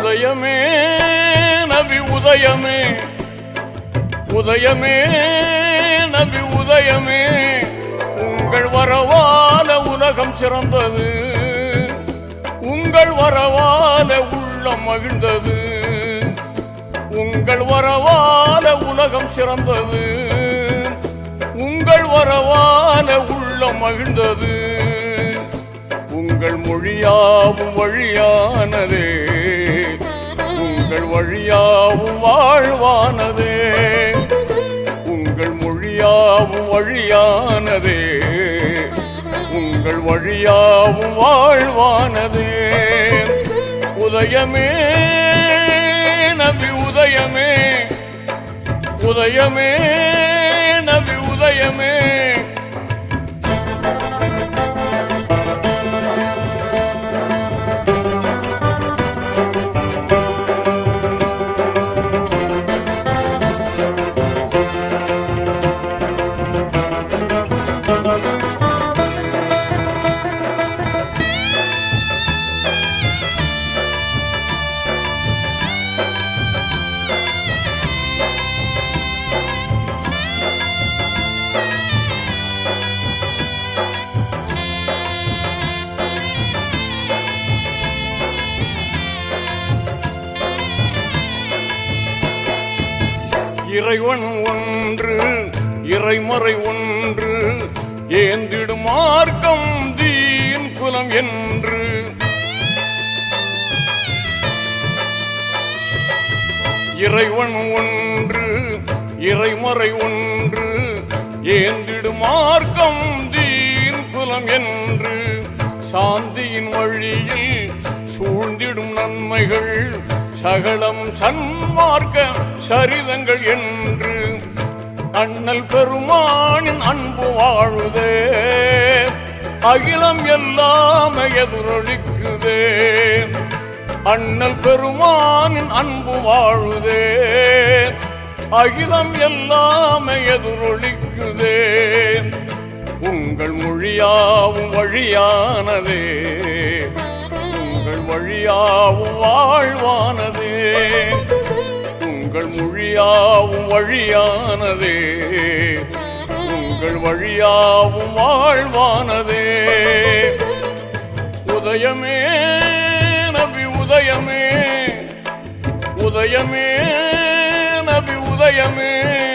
உதயமே நபி உதயமே. உதயமே நபி உதயமே. உங்கள் வரவால உலகம் சிறந்தது. உங்கள் வரவால உள்ளம் மகிழ்ந்தது. உங்கள் வரவால உலகம் சிறந்தது. உங்கள் வரவால உள்ளம் மகிழ்ந்தது. உங்கள் மொழியாவும் வழியானதே. உங்கள் வழியாவும் வாழ்வானதே. உங்கள் மொழியாவும் வழியானதே. உங்கள் வழியாவும் வாழ்வானதே. உதயமே நபி உதயமே. உதயமே நபி உதயமே. இறைவன் ஒன்று இறைமறை ஒன்று ஏந்திடும் மார்க்கம் தீன் குலம் என்று. இறைவன் ஒன்று இறைமறை ஒன்று ஏந்திடும் மார்க்கம் தீன் குலம் என்று. சாந்தியின் வழியில் சூழ்ந்திடும் நன்மைகள் சகலம் சன்மார்க்க சரிதங்கள் என்று அண்ணல் பெருமானின் அன்பு வாழுதே. அகிலம் எல்லாம் எதிரொலிக்குதே. அண்ணல் பெருமானின் அன்பு வாழுதே. அகிலம் எல்லாம் எதிரொலிக்குதே. உங்கள் மொழியாவும் வழியானதே. உங்கள் வழியாவும் வாழ்வானதே. உங்கள் மொழியாவும் வழியானதே. உங்கள் வழியாவும் வாழ்வானதே. உதயமே நபி உதயமே. உதயமே நபி உதயமே.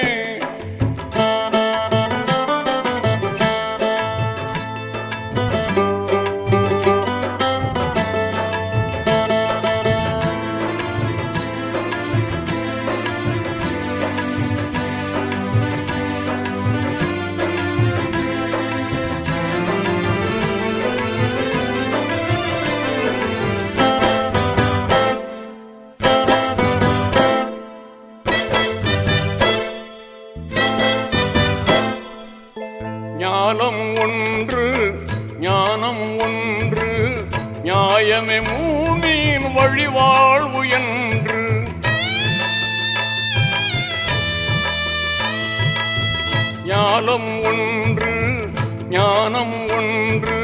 ஞானம் ஒன்று ஞானம் ஒன்று நியாயமே மூமியின் வழிவாழ்வு என்று. ஞானம் ஒன்று ஞானம் ஒன்று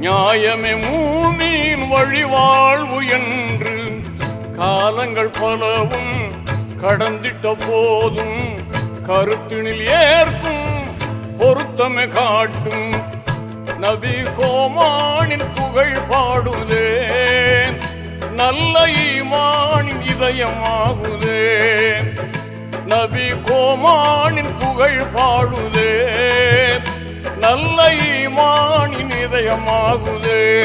நியாயமே மூமியின் வழிவாழ்வு என்று. காலங்கள் பலவும் கடந்திட்ட போதும் கருத்தினில் ஏற்கும் பொருத்தமை காட்டும். நபி கோமானின் புகழ் பாடுதே. நல்ல ஈமானின் இதயமாகுதே. நபி கோமானின் புகழ் பாடுதே. நல்ல ஈமானின் இதயமாகுதே.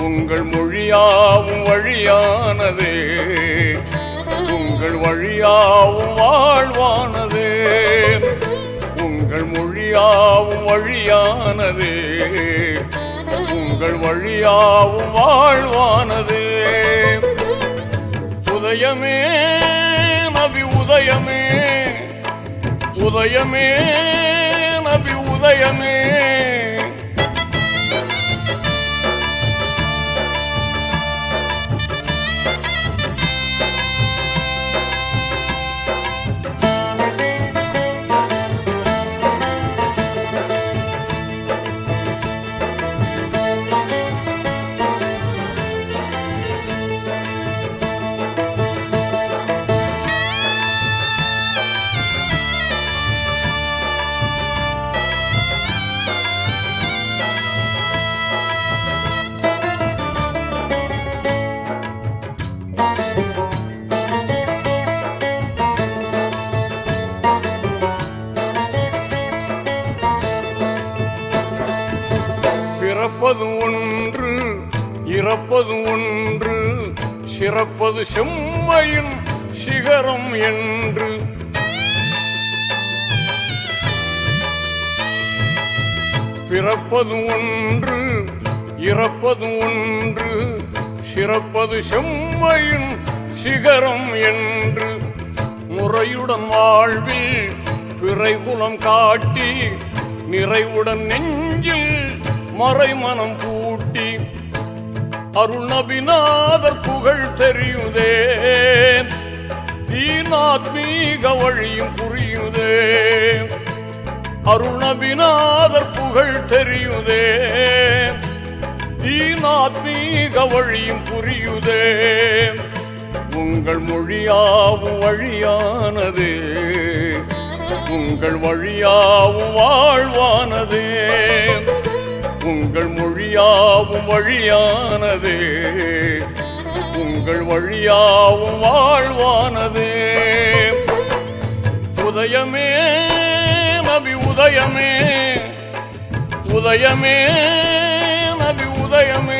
உங்கள் மொழியாவும் வழியானதே. உங்கள் வழியாவும் வாழ்வானது. வழியாவும் வழியானது. உங்கள் வழியாவும் வாழ்வானது. உதயமே நபி உதயமே. உதயமே நபி உதயமே. ஒன்று சிறப்பது செம்மையின் சிகரம் என்று. பிறப்பது ஒன்று இறப்பது ஒன்று சிறப்பது செம்மையின் சிகரம் என்று. முறையுடன் வாழ்வில் பிறைகுலம் காட்டி நிறைவுடன் நெஞ்சில் மறை மனம் கூட்டி அருள் நபிநாதர் புகழ் தெரியுதே தீனாத்மீக வழியும் புரியுதே அருணபிநாதர் புகழ் தெரியுதே தீனாத்மீக வழியும் புரியுதே உங்கள் மொழியாவும் வழியானது. உங்கள் வழியாவும் வாழ்வானதே. உங்கள் மொழியாவும் வழியானது. உங்கள் வழியாவும் வாழ்வானது. உதயமே நபி உதயமே. உதயமே நபி உதயமே.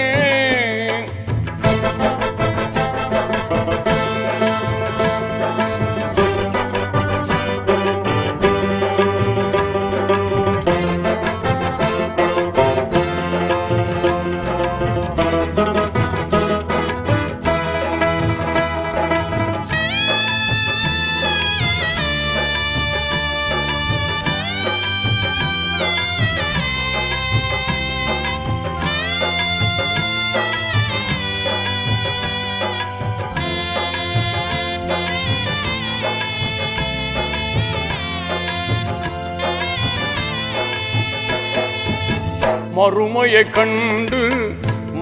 மறுமையை கண்டு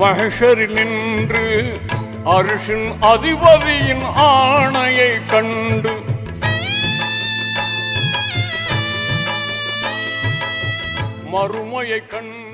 மகஷரில் நின்று அரிசின் அதிபதியின் ஆணையை கண்டு மறுமையை கண்டு